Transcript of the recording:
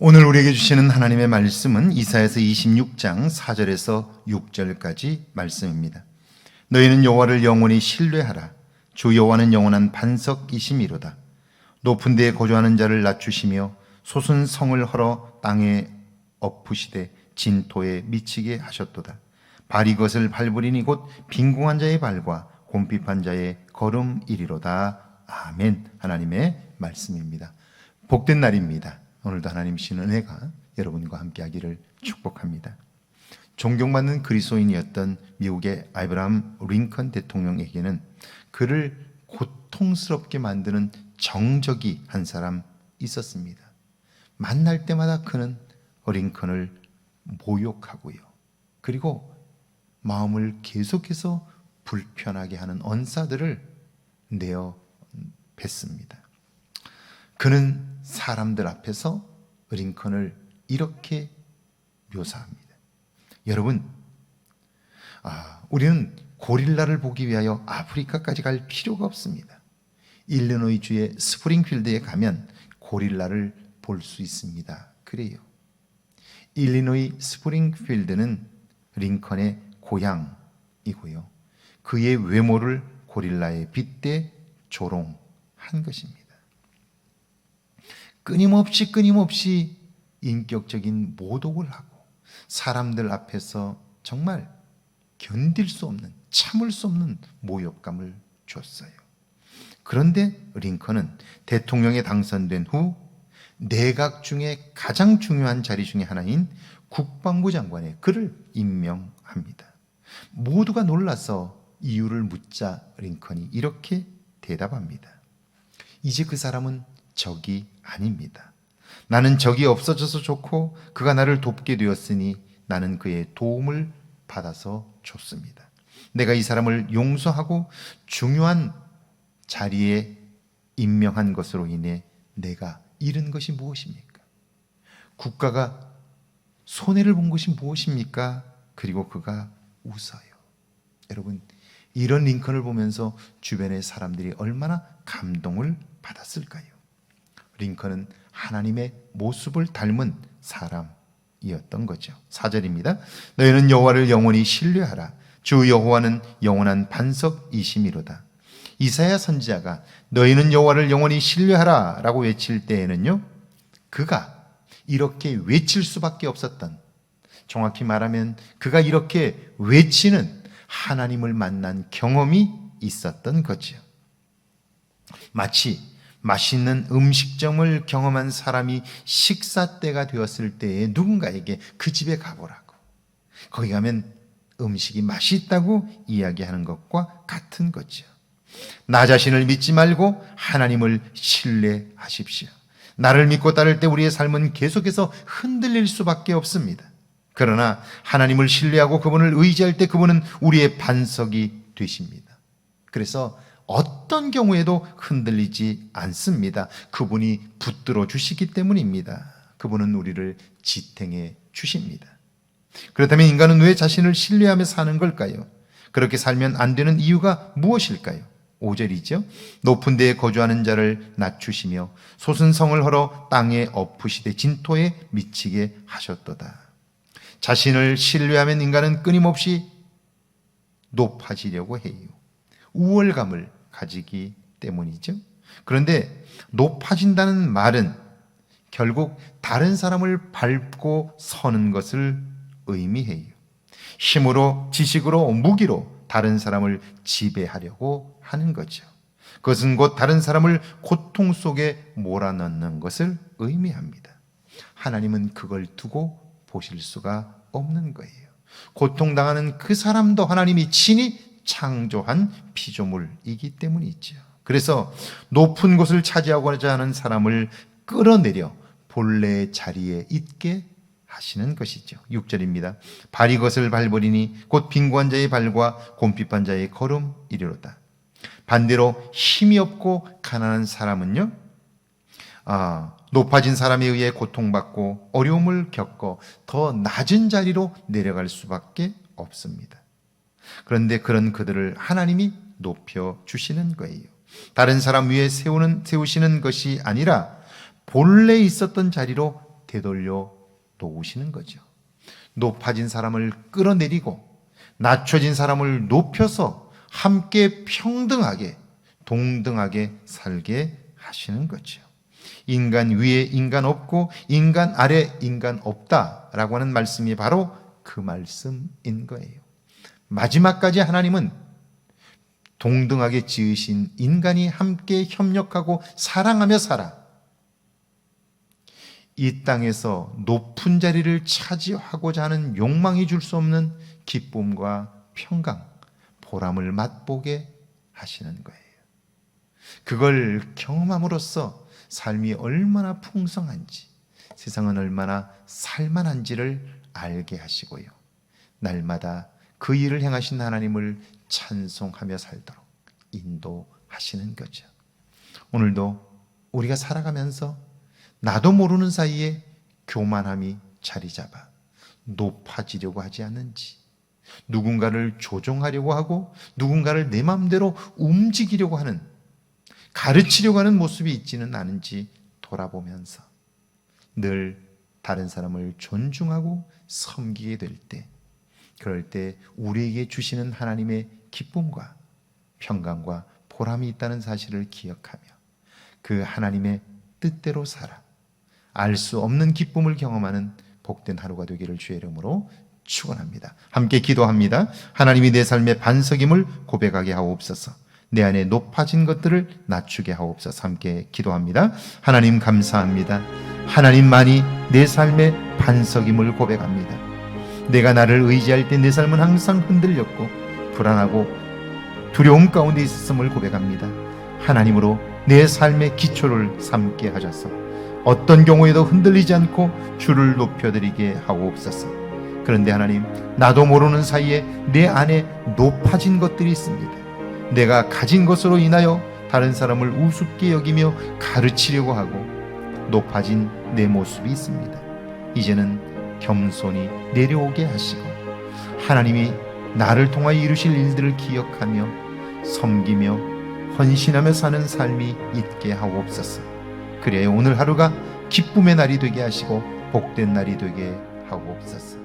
오늘 우리에게 주시는 하나님의 말씀은 이사야서 26장 4절에서 6절까지 말씀입니다. 너희는 여호와를 영원히 신뢰하라. 주 여호와는 영원한 반석이심이로다. 높은 데에 거주하는 자를 낮추시며 솟은 성을 헐어 땅에 엎으시되 진토에 미치게 하셨도다. 발이 것을 밟으리니 곧 빈궁한 자의 발과 곰핍한 자의 걸음이리로다. 아멘. 하나님의 말씀입니다. 복된 날입니다. 오늘도 하나님 주신 은혜가 여러분과 함께 하기를 축복합니다. 존경받는 그리스도인이었던 미국의 아브라함 링컨 대통령에게는 그를 고통스럽게 만드는 정적이 한 사람 있었습니다. 만날 때마다 그는 링컨을 모욕하고요. 그리고 마음을 계속해서 불편하게 하는 언사들을 내어 뱉습니다. 그는 사람들 앞에서 링컨을 이렇게 묘사합니다. 여러분, 아, 우리는 고릴라를 보기 위하여 아프리카까지 갈 필요가 없습니다. 일리노이 주의 스프링필드에 가면 고릴라를 볼 수 있습니다. 그래요. 일리노이 스프링필드는 링컨의 고향이고요. 그의 외모를 고릴라에 빗대 조롱한 것입니다. 끊임없이 끊임없이 인격적인 모독을 하고 사람들 앞에서 정말 견딜 수 없는 참을 수 없는 모욕감을 줬어요. 그런데 링컨은 대통령에 당선된 후 내각 중에 가장 중요한 자리 중에 하나인 국방부 장관에 그를 임명합니다. 모두가 놀라서 이유를 묻자 링컨이 이렇게 대답합니다. 이제 그 사람은 적이 아닙니다. 나는 적이 없어져서 좋고 그가 나를 돕게 되었으니 나는 그의 도움을 받아서 좋습니다. 내가 이 사람을 용서하고 중요한 자리에 임명한 것으로 인해 내가 잃은 것이 무엇입니까? 국가가 손해를 본 것이 무엇입니까? 그리고 그가 웃어요. 여러분, 이런 링컨을 보면서 주변의 사람들이 얼마나 감동을 받았을까요? 링컨은 하나님의 모습을 닮은 사람이었던 거죠. 4절입니다. 너희는 여호와를 영원히 신뢰하라. 주 여호와는 영원한 반석이심이로다. 이사야 선지자가 너희는 여호와를 영원히 신뢰하라라고 외칠 때에는요. 그가 이렇게 외칠 수밖에 없었던 정확히 말하면 그가 이렇게 외치는 하나님을 만난 경험이 있었던 거죠. 마치 맛있는 음식점을 경험한 사람이 식사 때가 되었을 때에 누군가에게 그 집에 가보라고. 거기 가면 음식이 맛이 있다고 이야기하는 것과 같은 거죠. 나 자신을 믿지 말고 하나님을 신뢰하십시오. 나를 믿고 따를 때 우리의 삶은 계속해서 흔들릴 수밖에 없습니다. 그러나 하나님을 신뢰하고 그분을 의지할 때 그분은 우리의 반석이 되십니다. 그래서 어떤 경우에도 흔들리지 않습니다. 그분이 붙들어 주시기 때문입니다. 그분은 우리를 지탱해 주십니다. 그렇다면 인간은 왜 자신을 신뢰하며 사는 걸까요? 그렇게 살면 안 되는 이유가 무엇일까요? 5절이죠. 높은 데에 거주하는 자를 낮추시며 솟은 성을 헐어 땅에 엎으시되 진토에 미치게 하셨도다. 자신을 신뢰하면 인간은 끊임없이 높아지려고 해요. 우월감을 가지기 때문이죠. 그런데 높아진다는 말은 결국 다른 사람을 밟고 서는 것을 의미해요. 힘으로, 지식으로, 무기로 다른 사람을 지배하려고 하는 거죠. 그것은 곧 다른 사람을 고통 속에 몰아넣는 것을 의미합니다. 하나님은 그걸 두고 보실 수가 없는 거예요. 고통당하는 그 사람도 하나님이 친히 창조한 피조물이기 때문이죠. 그래서 높은 곳을 차지하고자 하는 사람을 끌어내려 본래의 자리에 있게 하시는 것이죠. 6절입니다. 발이 것을 밟으리니 곧 빈관 자의 발과 곰핍한 자의 걸음 이리로다. 반대로 힘이 없고 가난한 사람은요, 아, 높아진 사람에 의해 고통받고 어려움을 겪어 더 낮은 자리로 내려갈 수밖에 없습니다. 그런데 그런 그들을 하나님이 높여 주시는 거예요. 다른 사람 위에 세우는 세우시는 것이 아니라 본래 있었던 자리로 되돌려 놓으시는 거죠. 높아진 사람을 끌어내리고 낮춰진 사람을 높여서 함께 평등하게 동등하게 살게 하시는 거죠. 인간 위에 인간 없고 인간 아래 인간 없다라고 하는 말씀이 바로 그 말씀인 거예요. 마지막까지 하나님은 동등하게 지으신 인간이 함께 협력하고 사랑하며 살아 이 땅에서 높은 자리를 차지하고자 하는 욕망이 줄 수 없는 기쁨과 평강, 보람을 맛보게 하시는 거예요. 그걸 경험함으로써 삶이 얼마나 풍성한지, 세상은 얼마나 살만한지를 알게 하시고요. 날마다 그 일을 행하신 하나님을 찬송하며 살도록 인도하시는 거죠. 오늘도 우리가 살아가면서 나도 모르는 사이에 교만함이 자리 잡아 높아지려고 하지 않는지, 누군가를 조종하려고 하고 누군가를 내 마음대로 움직이려고 하는 가르치려고 하는 모습이 있지는 않은지 돌아보면서 늘 다른 사람을 존중하고 섬기게 될 때, 그럴 때 우리에게 주시는 하나님의 기쁨과 평강과 보람이 있다는 사실을 기억하며 그 하나님의 뜻대로 살아 알 수 없는 기쁨을 경험하는 복된 하루가 되기를 주의 이름으로 축원합니다. 함께 기도합니다. 하나님이 내 삶의 반석임을 고백하게 하옵소서. 내 안에 높아진 것들을 낮추게 하옵소서. 함께 기도합니다. 하나님 감사합니다. 하나님만이 내 삶의 반석임을 고백합니다. 내가 나를 의지할 때 내 삶은 항상 흔들렸고 불안하고 두려움 가운데 있었음을 고백합니다. 하나님으로 내 삶의 기초를 삼게 하셔서 어떤 경우에도 흔들리지 않고 주를 높여드리게 하옵소서. 그런데 하나님, 나도 모르는 사이에 내 안에 높아진 것들이 있습니다. 내가 가진 것으로 인하여 다른 사람을 우습게 여기며 가르치려고 하고 높아진 내 모습이 있습니다. 이제는 겸손히 내려오게 하시고 하나님이 나를 통하여 이루실 일들을 기억하며 섬기며 헌신하며 사는 삶이 있게 하옵소서. 그래야 오늘 하루가 기쁨의 날이 되게 하시고 복된 날이 되게 하옵소서.